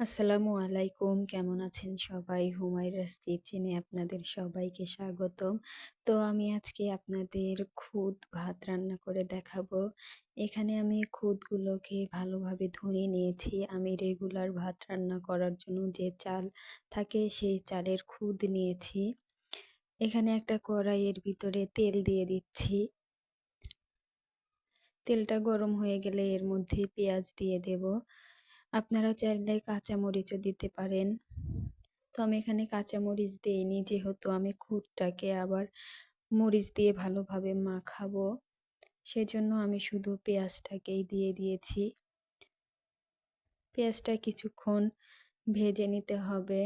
আসসালামু আলাইকুম। কেমন আছেন সবাই? হুমায়রাস কিচেনে আপনাদের সবাইকে স্বাগতম। তো আমি আজকে আপনাদের খুদ ভাত রান্না করে দেখাবো। এখানে আমি খুদগুলোকে ভালোভাবে ধুয়ে নিয়েছি। আমি রেগুলার ভাত রান্না করার জন্য যে চাল থাকে সেই চালের খুদ নিয়েছি। এখানে একটা কড়াইয়ের ভিতরে তেল দিয়ে দিচ্ছি। তেলটা গরম হয়ে গেলে এর মধ্যে পেঁয়াজ দিয়ে দেব। আপনারা চাইলে কাঁচামরিচও দিতে পারেন। তো আমি এখানে কাঁচামরিচ দিইনি, যেহেতু আমি খুদটাকে আবার মরিচ দিয়ে ভালোভাবে মাখাবো। সেজন্য আমি শুধু পেঁয়াজটাকেই দিয়ে দিয়েছি। পেঁয়াজটা কিছুক্ষণ ভেজে নিতে হবে।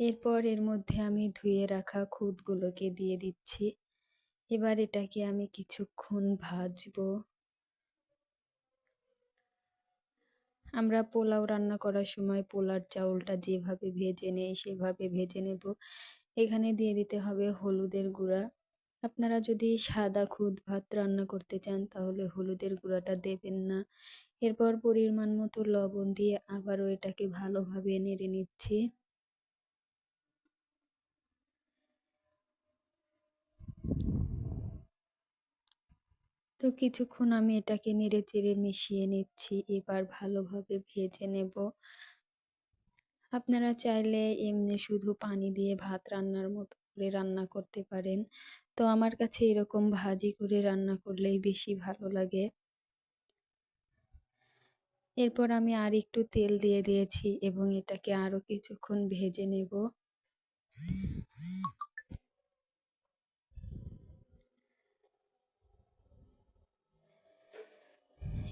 এরপর এর মধ্যে আমি ধুয়ে রাখা খুদগুলোকে দিয়ে দিচ্ছি। এবার এটাকে আমি কিছুক্ষণ ভাজবো। আমরা পোলাও রান্না করার সময় পোলার চাউলটা যেভাবে ভেজে নেই, সেভাবে ভেজে নেব। এখানে দিয়ে দিতে হবে হলুদের গুঁড়া। আপনারা যদি সাদা খুদ ভাত রান্না করতে চান, তাহলে হলুদের গুঁড়াটা দেবেন না। এরপর পরিমাণ মতো লবণ দিয়ে আবারও এটাকে ভালোভাবে নেড়ে নিচ্ছি। তো কিছুক্ষণ আমি এটাকে নেড়ে চেড়ে মিশিয়ে নিচ্ছি, এবার ভালোভাবে ভেজে নেব। আপনারা চাইলে এমনি শুধু পানি দিয়ে ভাত রান্নার মতো করে রান্না করতে পারেন। তো আমার কাছে এরকম ভাজি করে রান্না করলেই বেশি ভালো লাগে। এরপর আমি আর একটু তেল দিয়ে দিয়েছি এবং এটাকে আরও কিছুক্ষণ ভেজে নেব।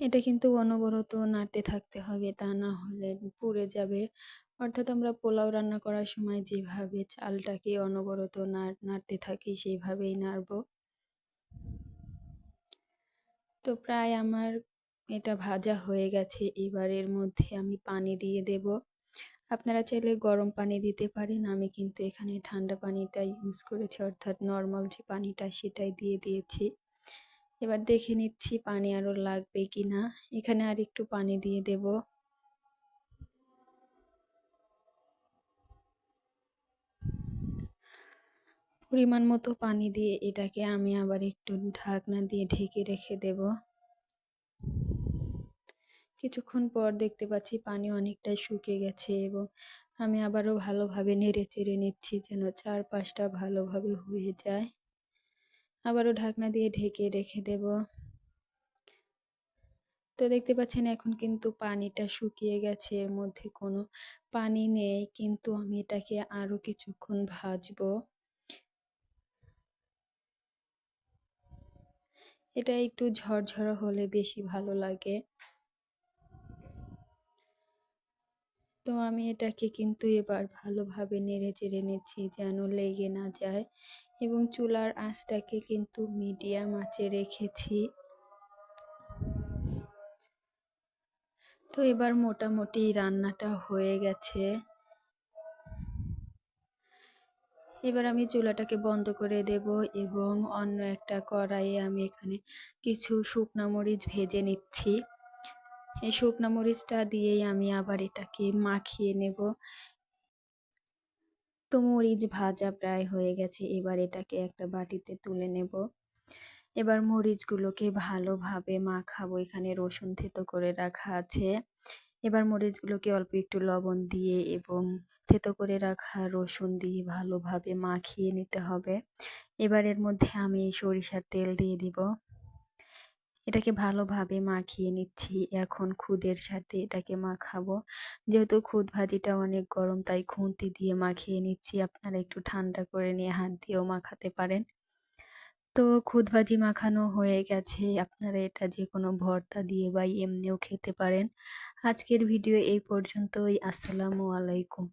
এটা কিন্তু অনবরত নাড়তে থাকতে হবে, তা না হলে পুড়ে যাবে। অর্থাৎ আমরা পোলাও রান্না করার সময় যেভাবে চালটাকে অনবরত নাড়তে থাকি সেইভাবেই নাড়ব। তো প্রায় আমার এটা ভাজা হয়ে গেছে এবারের মধ্যে আমি পানি দিয়ে দেব। আপনারা চাইলে গরম পানি দিতে পারেন, আমি কিন্তু এখানে ঠান্ডা পানিটা ইউজ করেছি, অর্থাৎ নর্মাল যে পানিটা সেটাই দিয়ে দিয়েছি। এবার দেখে নিচ্ছি পানি আরও লাগবে কি না এখানে আর একটু পানি দিয়ে দেব। পরিমাণ মতো পানি দিয়ে এটাকে আমি আবার একটু ঢাকনা দিয়ে ঢেকে রেখে দেব। কিছুক্ষণ পর দেখতে পাচ্ছি পানি অনেকটাই শুকিয়ে গেছে এবং আমি আবারও ভালোভাবে নেড়ে চেড়ে নিচ্ছি যেন চারপাশটা ভালোভাবে হয়ে যায়। আবারও ঢাকনা দিয়ে ঢেকে রেখে দেব। তো দেখতে পাচ্ছেন এখন কিন্তু পানিটা শুকিয়ে গেছে, এর মধ্যে কোনো পানি নেই, কিন্তু আমি এটাকে আরও কিছুক্ষণ ভাজবো। এটা একটু ঝরঝরা হলে বেশি ভালো লাগে। তো আমি এটাকে কিন্তু এবার ভালোভাবে নেড়ে চেড়ে নিচ্ছি যেন লেগে না যায়। এবং চুলার আঁচটাকে কিন্তু মিডিয়াম আঁচে রেখেছি। তো এবার মোটামুটি রান্নাটা হয়ে গেছে। এবার আমি চুলাটাকে বন্ধ করে দেব এবং অন্য একটা কড়াইয়ে আমি এখানে কিছু শুকনো মরিচ ভেজে নিচ্ছি। এই শুকনো মরিচটা দিয়েই আমি আবার এটাকে মাখিয়ে নেব। তো মরিচ ভাজা প্রায় হয়ে গেছে। এবার এটাকে একটা বাটিতে তুলে নেব। এবার মরিচগুলোকে ভালোভাবে মাখাবো। এখানে রসুন থেতো করে রাখা আছে। এবার মরিচগুলোকে অল্প একটু লবণ দিয়ে এবং থেতো করে রাখা রসুন দিয়ে ভালোভাবে মাখিয়ে নিতে হবে। এবার এর মধ্যে আমি সরিষার তেল দিয়ে দিব। এটাকে ভালোভাবে মাখিয়ে নিচ্ছি। এখন খুদের সাথে এটাকে মাখাবো। যেহেতু খুদ ভাজিটা অনেক গরম, তাই খুন্তি দিয়ে মাখিয়ে নিচ্ছি। আপনারা একটু ঠান্ডা করে নিয়ে হাত দিয়েও মাখাতে পারেন। তো খুদ ভাজি মাখানো হয়ে গেছে। আপনারা এটা যে কোনো ভর্তা দিয়ে বা এমনিও খেতে পারেন। আজকের ভিডিও এই পর্যন্তই। আসসালামু আলাইকুম।